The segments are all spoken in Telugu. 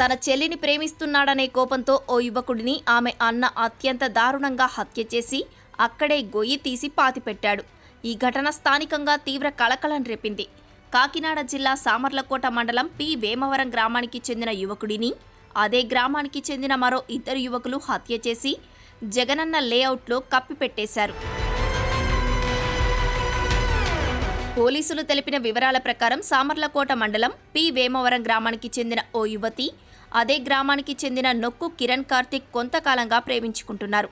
తన చెల్లిని ప్రేమిస్తున్నాడనే కోపంతో ఓ యువకుడిని ఆమె అన్న అత్యంత దారుణంగా హత్య చేసి అక్కడే గొయ్యి తీసి పాతిపెట్టాడు. ఈ ఘటన స్థానికంగా తీవ్ర కలకలం రేపింది. కాకినాడ జిల్లా సామర్లకోట మండలం పి. వేమవరం గ్రామానికి చెందిన యువకుడిని అదే గ్రామానికి చెందిన మరో ఇద్దరు యువకులు హత్య చేసి జగనన్న లేఅవుట్లో కప్పిపెట్టేశారు. పోలీసులు తెలిపిన వివరాల ప్రకారం సామర్లకోట మండలం పి. వేమవరం గ్రామానికి చెందిన ఓ యువతి అదే గ్రామానికి చెందిన నొక్కు కిరణ్ కార్తిక్ కొంతకాలంగా ప్రేమించుకుంటున్నారు.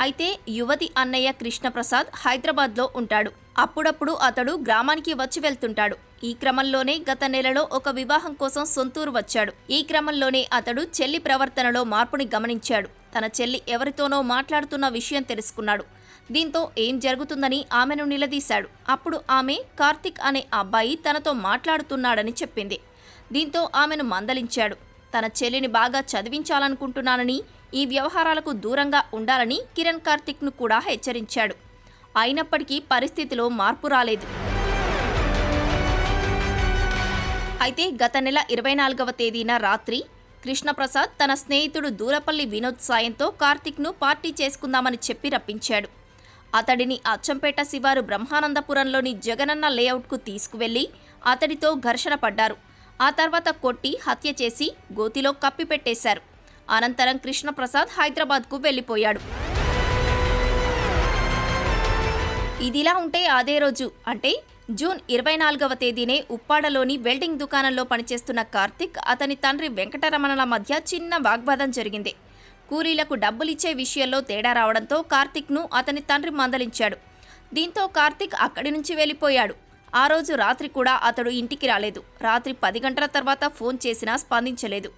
అయితే యువతి అన్నయ్య కృష్ణప్రసాద్ హైదరాబాద్లో ఉంటాడు. అప్పుడప్పుడు అతడు గ్రామానికి వచ్చి వెళ్తుంటాడు. ఈ క్రమంలోనే గత నెలలో ఒక వివాహం కోసం సొంతూరు వచ్చాడు. ఈ క్రమంలోనే అతడు చెల్లి ప్రవర్తనలో మార్పుని గమనించాడు. తన చెల్లి ఎవరితోనో మాట్లాడుతున్న విషయం తెలుసుకున్నాడు. దీంతో ఏం జరుగుతుందని ఆమెను నిలదీశాడు. అప్పుడు ఆమె కార్తిక్ అనే అబ్బాయి తనతో మాట్లాడుతున్నాడని చెప్పింది. దీంతో ఆమెను మందలించాడు. తన చెల్లిని బాగా చదివించాలనుకుంటున్నానని ఈ వ్యవహారాలకు దూరంగా ఉండాలని కిరణ్ కార్తిక్ను కూడా హెచ్చరించాడు. అయినప్పటికీ పరిస్థితిలో మార్పు రాలేదు. అయితే గత నెల ఇరవై నాలుగవ తేదీన రాత్రి కృష్ణప్రసాద్ తన స్నేహితుడు దూరపల్లి వినోద్ సాయంతో కార్తిక్ను పార్టీ చేసుకుందామని చెప్పి రప్పించాడు. అతడిని అచ్చంపేట శివారు బ్రహ్మానందపురంలోని జగనన్న లేఅవుట్కు తీసుకువెళ్ళి అతడితో ఘర్షణ పడ్డారు. ఆ తర్వాత కొట్టి హత్య చేసి గోతిలో కప్పిపెట్టేశారు అనంతరం కృష్ణప్రసాద్ హైదరాబాద్కు వెళ్ళిపోయాడు. ఇదిలా ఉంటే అదే రోజు. అంటే జూన్ ఇరవై నాలుగవ తేదీనే ఉప్పాడలోని వెల్డింగ్ దుకాణంలో పనిచేస్తున్న కార్తిక్ అతని తండ్రి వెంకటరమణల మధ్య చిన్న వాగ్వాదం జరిగింది. కూలీలకు డబ్బులిచ్చే విషయంలో తేడా రావడంతో కార్తిక్ను అతని తండ్రి మందలించాడు. దీంతో కార్తిక్ అక్కడి నుంచి వెళ్ళిపోయాడు. ఆ రోజు రాత్రి కూడా అతడు ఇంటికి రాలేదు. రాత్రి పది గంటల తర్వాత ఫోన్ చేసినా స్పందించలేదు.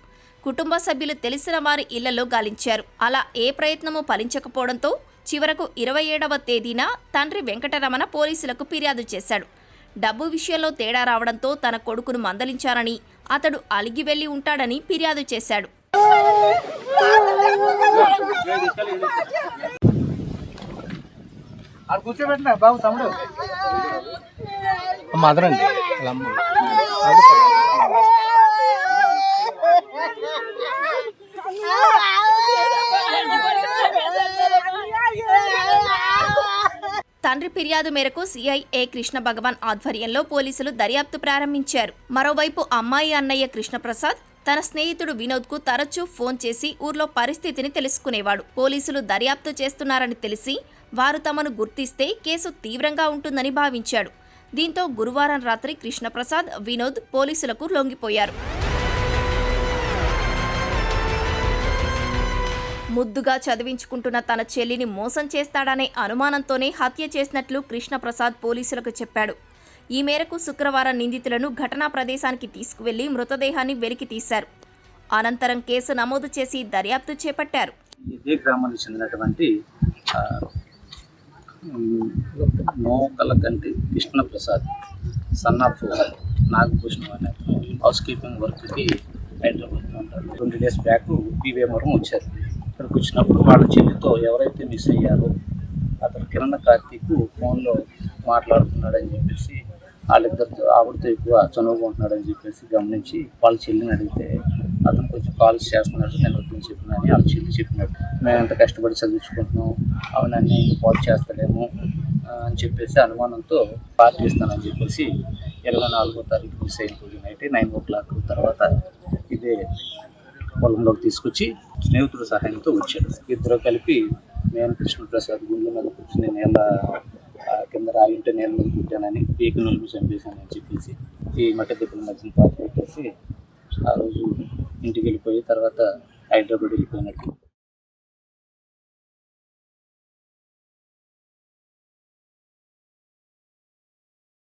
కుటుంబ సభ్యులు తెలిసిన వారి ఇళ్ళలో గాలించారు. అలా ఏ ప్రయత్నమూ ఫలించకపోవడంతో చివరకు ఇరవై ఏడవ తేదీన తండ్రి వెంకటరమణ పోలీసులకు ఫిర్యాదు చేశాడు. డబ్బు విషయంలో తేడా రావడంతో తన కొడుకును మందలించారని అతడు అలిగి వెళ్ళి ఉంటాడని ఫిర్యాదు చేశాడు. కూర్చోబెట్టినా బాబు తమ్ముడు? మదర్ అండి. తండ్రి ఫిర్యాదు మేరకు సిఐఏ ఏ కృష్ణ భగవాన్ ఆధ్వర్యంలో పోలీసులు దర్యాప్తు ప్రారంభించారు. మరోవైపు అమ్మాయి అన్నయ్య కృష్ణప్రసాద్ తన స్నేహితుడు వినోద్కు తరచూ ఫోన్ చేసి ఊర్లో పరిస్థితిని తెలుసుకునేవాడు. పోలీసులు దర్యాప్తు చేస్తున్నారని తెలిసి వారు తమను గుర్తిస్తే కేసు తీవ్రంగా ఉంటుందని భావించాడు. దీంతో గురువారం రాత్రి కృష్ణప్రసాద్ వినోద్ పోలీసులకు లొంగిపోయారు. ముద్దుగా చదివించుకుంటున్న తన చెల్లిని మోసం చేస్తాడనే అనుమానంతోనే హత్య చేసినట్లు కృష్ణప్రసాద్ పోలీసులకు చెప్పాడు. ఈ మేరకు శుక్రవారం నిందితులను ఘటనా ప్రదేశానికి తీసుకువెళ్ళి మృతదేహాన్ని వెలికి తీశారు. అనంతరం కేసు నమోదు చేసి దర్యాప్తు చేపట్టారు. ఇదే గ్రామానికి చెందినటువంటి నోకల కంటి కృష్ణప్రసాద్ సన్ ఆఫ్ నాగభూషణం అనే హౌస్ కీపింగ్ వర్క్కి హైదరాబాద్లో ఉంటారు. ట్వంటీ డేస్ బ్యాక్ పీవీఎంవరం వచ్చారు. ఇక్కడికి వచ్చినప్పుడు వాళ్ళ చెల్లితో ఎవరైతే మిస్ అయ్యారో అతను కిరణ్ కార్తీక్ ఫోన్లో మాట్లాడుతున్నాడని చెప్పేసి వాళ్ళిద్దరితో ఆవిడతో ఎక్కువ చనువుకుంటున్నాడని చెప్పేసి గమనించి వాళ్ళ చెల్లిని అడిగితే అతను కొంచెం కాల్స్ చేస్తున్నాడు నేను వద్దని చెప్పినాను వాళ్ళ చెల్లి చెప్పినట్టు మేము ఎంత కష్టపడి చదివించుకుంటున్నాం అవునన్నీ పాలు చేస్తాడేమో అని చెప్పేసి అనుమానంతో పార్టీ ఇస్తానని చెప్పేసి ఇరవై నాలుగో తారీఖు మిస్ అయిపోయింది నైట్ నైన్ ఓ క్లాక్ తర్వాత ఇదే పొలంలోకి తీసుకొచ్చి స్నేహితుల సహాయంతో వచ్చాడు. ఇద్దరు కలిపి నేను కృష్ణప్రసాద్ గుండె మీద కూర్చుని నేల కింద రాయింటే నేల మీద కుట్టానని పీకి నుండి చంపేశానని చెప్పేసి ఈ మట్టి దిబ్బల మధ్యన పాటు పెట్టేసి ఆ రోజు ఇంటికి వెళ్ళిపోయి తర్వాత హైదరాబాద్ వెళ్ళిపోయినట్టు.